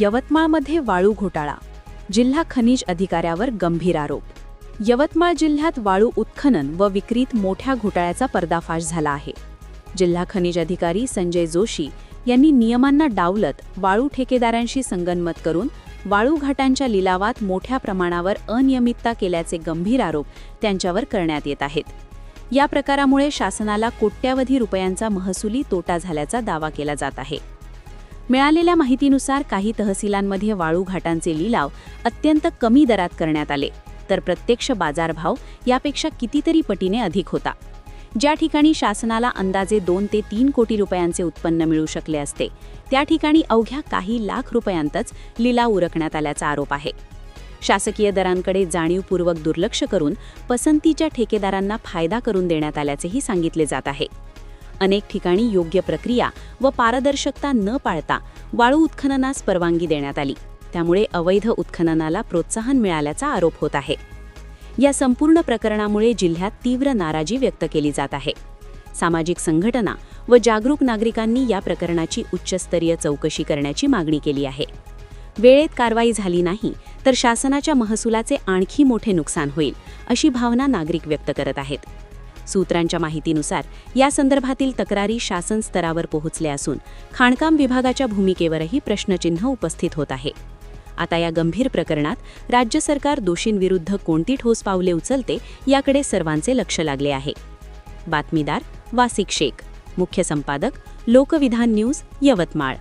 यवतमाळमध्ये वाळू घोटाळा. जिल्हा खनिज अधिकाऱ्यावर गंभीर आरोप. यवतमाळ जिल्ह्यात वाळू उत्खनन व विक्रीत मोठ्या घोटाळ्याचा पर्दाफाश झाला आहे. जिल्हा खनिज अधिकारी संजय जोशी यांनी नियमांना डावलत वाळू ठेकेदारांशी संगनमत करून वाळू घाटांच्या लिलावात मोठ्या प्रमाणावर अनियमितता केल्याचे गंभीर आरोप त्यांच्यावर करण्यात येत आहेत. या प्रकारामुळे शासनाला कोट्यावधी रुपयांचा महसुली तोटा झाल्याचा दावा केला जात आहे. मिळालेल्या माहितीनुसार काही तहसीलांमध्ये वाळू घाटांचे लिलाव अत्यंत कमी दरात करण्यात आले. तर प्रत्यक्ष बाजारभाव यापेक्षा कितीतरी पटीने अधिक होता. ज्या ठिकाणी शासनाला अंदाजे दोन ते तीन कोटी रुपयांचे उत्पन्न मिळू शकले असते त्या ठिकाणी अवघ्या काही लाख रुपयांतच लिलाव उरकण्यात आल्याचा आरोप आहे. शासकीय दरांकडे जाणीवपूर्वक दुर्लक्ष करून पसंतीच्या ठेकेदारांना फायदा करून देण्यात आल्याचेही सांगितले जात आहे. अनेक ठिकाणी योग्य प्रक्रिया व पारदर्शकता न पाळता वाळू उत्खननास परवानगी देण्यात आली. त्यामुळे अवैध उत्खननाला प्रोत्साहन मिळाल्याचा आरोप होत आहे. या संपूर्ण प्रकरणामुळे जिल्ह्यात तीव्र नाराजी व्यक्त केली जात आहे. सामाजिक संघटना व जागरूक नागरिकांनी या प्रकरणाची उच्चस्तरीय चौकशी करण्याची मागणी केली आहे. वेळेत कारवाई झाली नाही तर शासनाच्या महसुलाचे आणखी मोठे नुकसान होईल अशी भावना नागरिक व्यक्त करत आहेत. सूत्रांच्या माहितीनुसार या संदर्भातील तक्रारी शासन स्तरावर पोहोचल्या असून खाणकाम विभागाच्या भूमिकेवरही प्रश्नचिन्ह उपस्थित होत आहे. आता या गंभीर प्रकरणात राज्य सरकार दोषींविरुद्ध कोणती ठोस पावले उचलते याकडे सर्वांचे लक्ष लागले आहे. बातमीदार वासिक शेख. मुख्य संपादक लोकविधान न्यूज यवतमाळ.